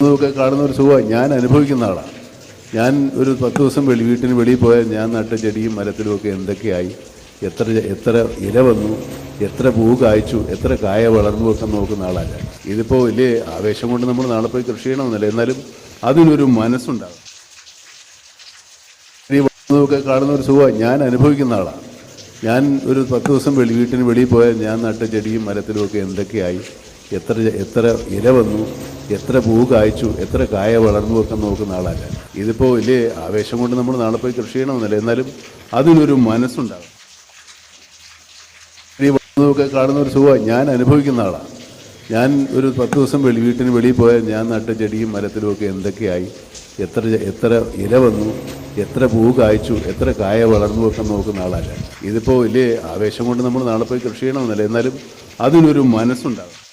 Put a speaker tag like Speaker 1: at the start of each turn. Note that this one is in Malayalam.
Speaker 1: ഇതൊക്കെ കാണുന്ന ഒരു സുഖമാണ് ഞാൻ അനുഭവിക്കുന്ന ആളാണ് ഞാൻ ഒരു പത്ത് ദിവസം വെളി വീട്ടിന് വെളിയിൽ പോയാൽ ഞാൻ നട്ട ചെടിയും മരത്തിലും ഒക്കെ എന്തൊക്കെയായി? എത്ര എത്ര ഇല വന്നു? എത്ര പൂ കായ്ച്ചു? എത്ര കായ വളർന്നു? ഒക്കെ നോക്കുന്ന ഞാൻ. ഇതിപ്പോൾ വലിയ ആവേശം കൊണ്ട് നമ്മൾ നാളെ പോയി കൃഷി ചെയ്യണമെന്നില്ല. എന്നാലും അതിനൊരു മനസ്സുണ്ടാകും. ഇതൊക്കെ കാണുന്ന ഒരു സുഖമാണ് ഞാൻ അനുഭവിക്കുന്ന ആളാണ് ഞാൻ ഒരു പത്ത് ദിവസം വെളി വീട്ടിന് വെളിയിൽ പോയാൽ ഞാൻ നട്ട ചെടിയും മരത്തിലും ഒക്കെ എന്തൊക്കെയായി? എത്ര എത്ര ഇല വന്നു? എത്ര പൂ കായ്ച്ചു എത്ര കായ വളർന്നു ഒക്കെ നോക്കുന്ന ആളല്ല. ഇതിപ്പോൾ വലിയ ആവേശം കൊണ്ട് നമ്മൾ നാളെ പോയി കൃഷി ചെയ്യണമെന്നല്ല. എന്നാലും അതിനൊരു മനസ്സുണ്ടാകും ഈ വളർന്നതൊക്കെ കാണുന്ന ഒരു സുഖമാണ് ഞാൻ അനുഭവിക്കുന്ന ആളാണ് ഞാൻ ഒരു പത്ത് ദിവസം വെളി വീട്ടിന് വെളിയിൽ പോയാൽ ഞാൻ നട്ട ചെടിയും മരത്തിലും ഒക്കെ എന്തൊക്കെയായി? എത്ര എത്ര ഇല വന്നു? എത്ര പൂ കായ്ച്ചു? എത്ര കായ വളർന്നു ഒക്കെ നോക്കുന്ന ആളല്ല. ഇതിപ്പോൾ വലിയ ആവേശം കൊണ്ട് നമ്മൾ നാളെ പോയി കൃഷി ചെയ്യണമെന്നല്ല. എന്നാലും അതിനൊരു മനസ്സുണ്ടാകും